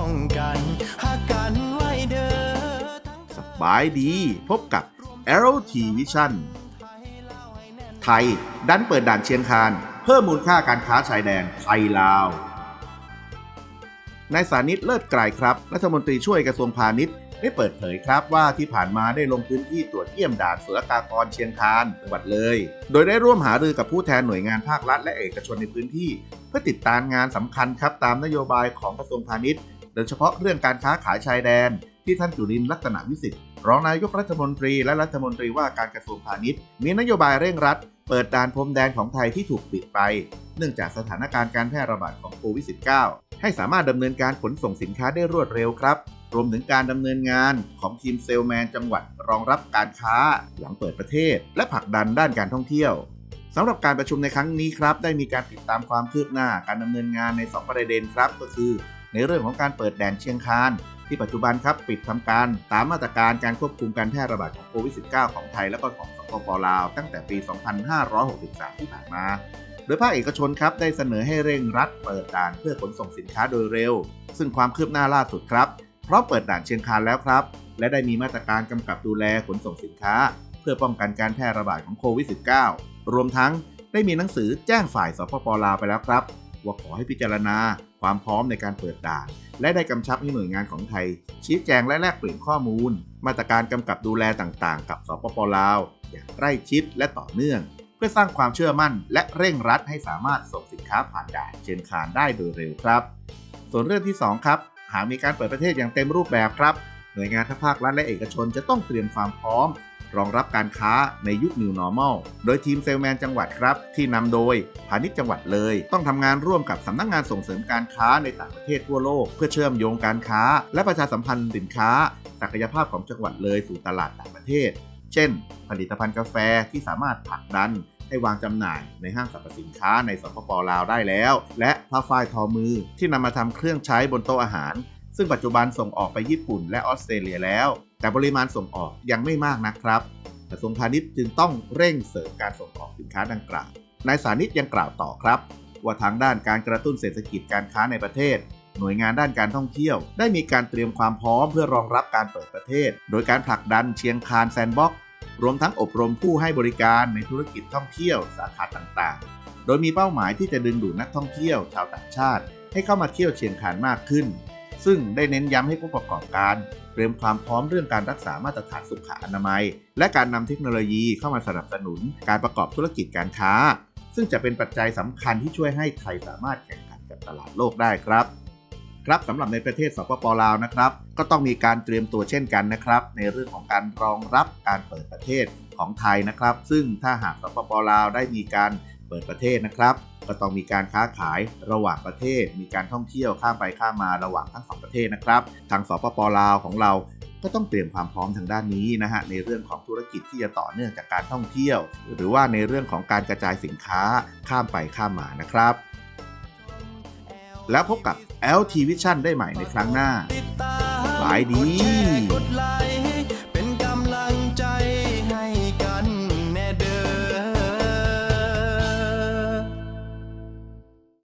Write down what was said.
องกันหากกันไว้เดอสบายดีพบกับ Arrow T Vision ไทย ดันเปิดด่านเชียงคาน เพิ่มมูลค่าการค้าชายแดนไทยลาวนายสานิทเลิศไกลครับ รัฐมนตรีช่วยกระทรวงพาณิชย์ได้เปิดเผยครับว่าที่ผ่านมาได้ลงพื้นที่ตรวจเยี่ยมด่านศุลกากรเชียงคานจังหวัดเลย โดยได้ร่วมหารือกับผู้แทนหน่วยงานภาครัฐและเอกชนในพื้นที่ เพื่อติดตามงานสำคัญครับตามนโยบายของกระทรวงพาณิชย์ โดยเฉพาะเรื่องการค้าขายชายแดน ที่ท่านจุรินทร์ลักษณะวิสิทธิ์รองนายกรัฐมนตรีและรัฐมนตรีว่าการกระทรวงพาณิชย์ มีนโยบายเร่งรัด เปิดด่านพรมแดนของไทยที่ถูกปิดไป เนื่องจากสถานการณ์การแพร่ระบาดของโควิด -19 ให้สามารถดำเนินการขนส่งสินค้าได้รวดเร็วครับ รวมถึงการดำเนินงานของทีมเซลแมนจังหวัดรองรับการค้า หลังเปิดประเทศ และผลักดันด้านการท่องเที่ยวสำหรับการประชุมในครั้งนี้ครับ ได้มีการติดตามความคืบหน้าการดำเนินงานใน 2 ประเด็นครับ ก็คือ ในเรื่องของการเปิดแดนเชียงคานที่ปัจจุบันครับปิดทำการตามมาตรการการควบคุมการแพร่ระบาดของโควิด -19 ของไทยและก็ของสปปลาว ตั้งแต่ปี 2563 ที่ผ่านมา โดยภาคเอกชนครับได้เสนอให้เร่งรัดเปิดด่านเพื่อขนส่งสินค้าโดยเร็ว ซึ่งความคืบหน้าล่าสุดครับเพราะเปิดด่านเชียงคานแล้วครับ และได้มีมาตรการกำกับดูแลขนส่งสินค้า เพื่อป้องกันการแพร่ระบาดของโควิด -19 รวมทั้งได้มีหนังสือแจ้งฝ่ายสปปลาวไปแล้วครับ ว่าขอให้พิจารณาความพร้อมในการเปิดด่าน และได้กำชับให้หน่วยงานของไทย ชี้แจงและแลกเปลี่ยนข้อมูล มาตรการกำกับดูแลต่างๆ กับสปปลาว อย่างใกล้ชิดและต่อเนื่อง เพื่อสร้างความเชื่อมั่น และเร่งรัดให้สามารถส่งสินค้าผ่านด่านเชียงคานได้โดยเร็วครับ ส่วนเรื่องที่ 2 ครับหากมีการเปิดประเทศอย่างเต็มรูปแบบครับหน่วยงานทั้งภาครัฐและเอกชนจะต้องเตรียมความพร้อม รองรับการค้าในยุค New Normal โดยทีมเซลแมนจังหวัดครับ ที่นำโดยพาณิชย์จังหวัดเลย ต้องทำงานร่วมกับสำนักงานส่งเสริมการค้าในต่างประเทศทั่วโลก เพื่อเชื่อมโยงการค้า และประชาสัมพันธ์สินค้า ศักยภาพของจังหวัดเลยสู่ตลาดต่างประเทศ เช่น ผลิตภัณฑ์กาแฟที่สามารถผลักดันให้วางจำหน่ายในห้างสรรพสินค้าในสปปลาวได้แล้ว และผ้าฝ้ายทอมือที่นำมาทำเครื่องใช้บนโต๊ะอาหาร ซึ่งปัจจุบันส่งออกไปญี่ปุ่นและออสเตรเลียแล้วแต่ปริมาณส่งออกยังไม่มากนะครับกระทรวงพาณิชย์จึงต้องเร่งเสริมการส่งออกสินค้าดังกล่าวนายสานิตยังกล่าวต่อครับ ว่าทางด้านการกระตุ้นเศรษฐกิจการค้าในประเทศ หน่วยงานด้านการท่องเที่ยว ได้มีการเตรียมความพร้อมเพื่อรองรับการเปิดประเทศ โดยการผลักดันเชียงคานแซนด์บ็อกซ์รวมทั้งอบรมผู้ให้บริการในธุรกิจท่องเที่ยวสาขาต่างๆ โดยมีเป้าหมายที่จะดึงดูดนักท่องเที่ยวชาวต่างชาติ ให้เข้ามาเที่ยวเชียงคานมากขึ้น ซึ่งได้เน้นย้ำให้ผู้ประกอบการ เตรียมความพร้อมเรื่องการรักษามาตรฐานสุขอนามัย และการนำเทคโนโลยีเข้ามาสนับสนุนการประกอบธุรกิจการค้า ซึ่งจะเป็นปัจจัยสำคัญที่ช่วยให้ไทยสามารถแข่งขันกับตลาดโลกได้ครับครับสำหรับในประเทศสปปลาวนะครับ ก็ต้องมีการเตรียมตัวเช่นกันนะครับ ในเรื่องของการรองรับการเปิดประเทศของไทยนะครับ ซึ่งถ้าหากสปปลาวได้มีการเปิดประเทศนะครับ ก็ต้องมีการค้าขายระหว่างประเทศ มีการท่องเที่ยวข้ามไปข้ามมาระหว่างทั้งสองประเทศนะครับ ทางสปปลาวของเราก็ต้องเตรียมความพร้อมทางด้านนี้นะฮะในเรื่องของธุรกิจที่จะต่อเนื่องจากการท่องเที่ยว หรือว่าในเรื่องของการกระจายสินค้าข้ามไปข้ามมานะครับ แล้วพบกับ LT Vision ได้ใหม่ในครั้งหน้าบายดี